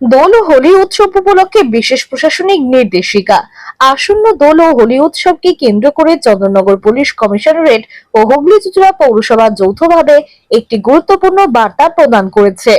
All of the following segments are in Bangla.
দোল ও হোলি উৎসব উপলক্ষে বিশেষ প্রশাসনিক নির্দেশিকা। আসন্ন দোল ও হোলি উৎসবকে কেন্দ্র করে চন্দননগর পুলিশ কমিশনারেট ও হুগলি চুচুড়া পৌরসভা যৌথভাবে একটি গুরুত্বপূর্ণ বার্তা প্রদান করেছে।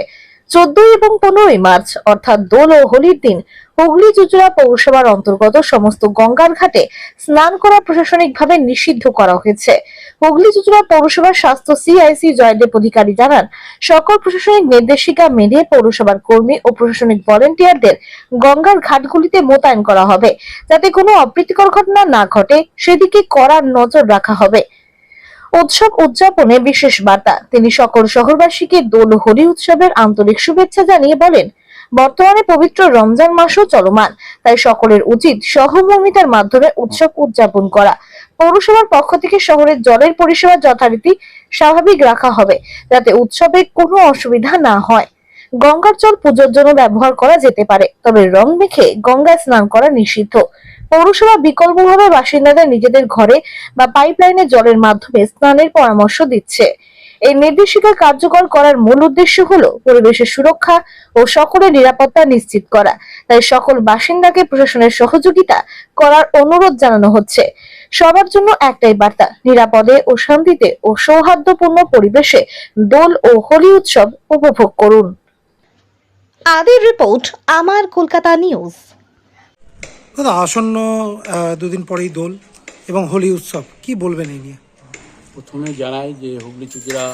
চোদ্দই এবং পনেরোই মার্চ, অর্থাৎ দোল ও হোলির দিন, হুগলি চুচুড়া পৌরসভার অন্তর্গত সমস্ত গঙ্গার ঘাটে স্নান করা প্রশাসনিকভাবে নিষিদ্ধ করা হয়েছে। হুগলি চুচুড়া পৌরসভার স্বাস্থ্য সিআইসি জয়দেব অধিকারী জানান, সকল প্রশাসনিক নির্দেশিকা মেনে পৌরসভার কর্মী ও প্রশাসনিক ভলেন্টিয়ারদের গঙ্গার ঘাটগুলিতে মোতায়েন করা হবে। যাতে কোনো অপ্রীতিকর ঘটনা না ঘটে, সেদিকে কড়া নজর রাখা হবে। উৎসব উদযাপনে বিশেষ বার্তা। তিনি সকল শহরবাসীকে দোল হোলি উৎসবের আন্তরিক শুভেচ্ছা জানিয়ে বলেন, বর্তমানে পবিত্র রমজান মাসও চলমান, তাই সকলের উচিত সহমর্মিতার মাধ্যমে উৎসব উদযাপন করা। পৌরসভার পক্ষ থেকে শহরের জলের পরিষেবা যথারীতি স্বাভাবিক রাখা হবে, যাতে উৎসবে কোনো অসুবিধা না হয়। গঙ্গার জল পুজোর জন্য ব্যবহার করা যেতে পারে, তবে রং মেখে গঙ্গায় স্নান করা নিষিদ্ধ। পৌরসভা বিকল্পভাবে বাসিন্দাদের নিজেদের ঘরে বা পাইপলাইনে জলের মাধ্যমে স্নানের পরামর্শ দিচ্ছে। এই নির্দেশিকা কার্যকর করার মূল উদ্দেশ্য হলো পরিবেশের সুরক্ষা ও সকলের নিরাপত্তা নিশ্চিত করা। তাই সকল বাসিন্দাকে প্রশাসনের সহযোগিতা করার অনুরোধ জানানো হচ্ছে। সবার জন্য একটাই বার্তা, নিরাপদে ও শান্তিতে ও সৌহার্দ্যপূর্ণ পরিবেশে দোল ও হোলি উৎসব উপভোগ করুন। আদের রিপোর্ট, আমার কলকাতা নিউজ। দাদা, আসন্ন দুদিন পরেই দোল এবং হোলি উৎসব, কি বলবেন এই নিয়ে? প্রথমে জানাই যে হুগলি চুচুড়া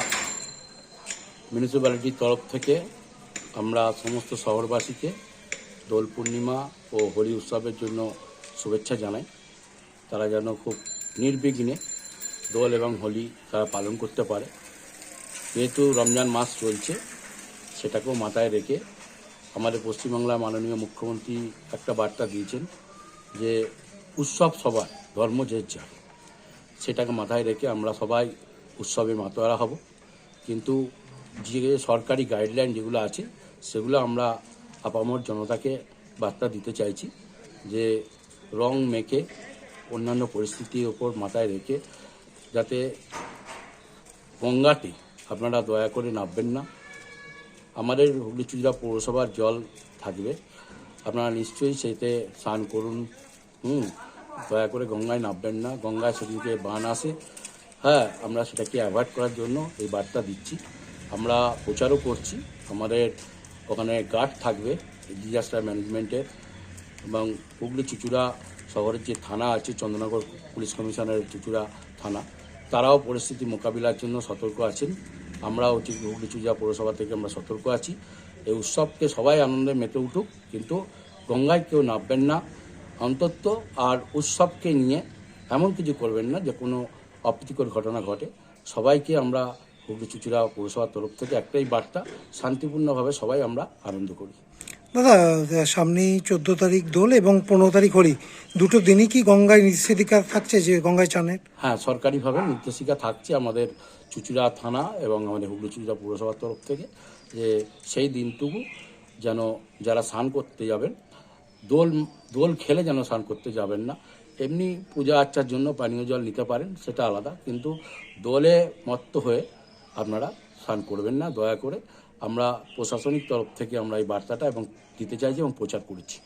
মিউনিসিপ্যালিটির তরফ থেকে আমরা সমস্ত শহরবাসীকে দোল পূর্ণিমা ও হোলি উৎসবের জন্য শুভেচ্ছা জানাই। তারা যেন খুব নির্বিঘ্নে দোল এবং হোলি তারা পালন করতে পারে। যেহেতু রমজান মাস চলছে, সেটাকেও মাথায় রেখে আমাদের পশ্চিমবাংলার মাননীয় মুখ্যমন্ত্রী একটা বার্তা দিয়েছেন। যে উৎসব সবার, ধর্ম যে যার সেটাকে মাথায় রেখে আমরা সবাই উৎসবে মাতোয়ারা হব। কিন্তু যে সরকারি গাইডলাইন যেগুলো আছে, সেগুলো আমরা আপামর জনতাকে বার্তা দিতে চাইছি যে রং মেখে অন্যান্য পরিস্থিতির ওপর মাথায় রেখে যাতে গঙ্গাতে আপনারা দয়া করে নামবেন না। আমাদের হুগলি চুজরা পৌরসভার জল থাকবে। আপনারা নিশ্চয়ই সেতে স্নান করুন, হুম, দয়া করে গঙ্গায় নামবেন না গঙ্গায় সেদিকে বান আসে। হ্যাঁ আমরা সেটাকে অ্যাভয়েড করার জন্য এই বার্তা দিচ্ছি। আমরা প্রচারও করছি, আমাদের ওখানে গার্ড থাকবে ডিজাস্টার ম্যানেজমেন্টের এবং হুগলি চুচুড়া শহরের যে থানা আছে, চন্দ্রনগর পুলিশ কমিশনের চুচুড়া থানা, তারাও পরিস্থিতি মোকাবিলার জন্য সতর্ক আছেন। আমরাও হুগলি চুচুড়া পৌরসভা থেকে আমরা সতর্ক আছি। এই উৎসবকে সবাই আনন্দে মেতে উঠুক কিন্তু গঙ্গায় কেউ নামবেন না। অন্তত আর উৎসবকে নিয়ে এমন কিছু করবেন না যে কোনো অপ্রীতিকর ঘটনা ঘটে। সবাইকে আমরা হুগলি চুচুড়া পৌরসভার তরফ থেকে একটাই বার্তা শান্তিপূর্ণভাবে সবাই আমরা আনন্দ করি। দাদা সামনেই চোদ্দ তারিখ দোল এবং পনেরো তারিখ হোলি। দুটো দিনই কি গঙ্গায় নির্দেশিকা থাকছে যে গঙ্গায় চানের? হ্যাঁ সরকারিভাবে নির্দেশিকা থাকছে আমাদের চুচুড়া থানা এবং আমাদের হুগলি চুচুড়া পৌরসভার তরফ থেকে। যে সেই দিনটুকু যেন যারা স্নান করতে যাবেন দোল দোল খেলে যেন স্নান করতে যাবেন না। এমনি পূজা আর্চার জন্য পানীয় জল নিতে পারেন সেটা আলাদা। কিন্তু দোলে মত্ত হয়ে আপনারা স্নান করবেন না দয়া করে। আমরা প্রশাসনিক তরফ থেকে আমরা এই বার্তাটা এবং দিতে চাইছি এবং প্রচার করেছি।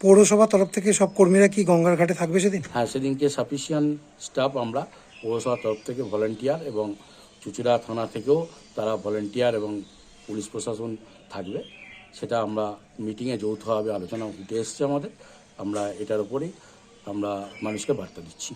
পৌরসভা তরফ থেকে সব কর্মীরা কি গঙ্গার ঘাটে থাকবে সেদিন? হ্যাঁ সেদিনকে সাফিসিয়েন্ট স্টাফ আমরা পৌরসভার তরফ থেকে ভলেন্টিয়ার এবং চুচুড়া থানা থেকেও তারা ভলেন্টিয়ার এবং পুলিশ প্রশাসন থাকবে, সেটা আমরা মিটিংয়ে যৌথভাবে আলোচনা উঠে এসছে আমাদের। আমরা এটার উপরেই আমরা মানুষকে বার্তা দিচ্ছি।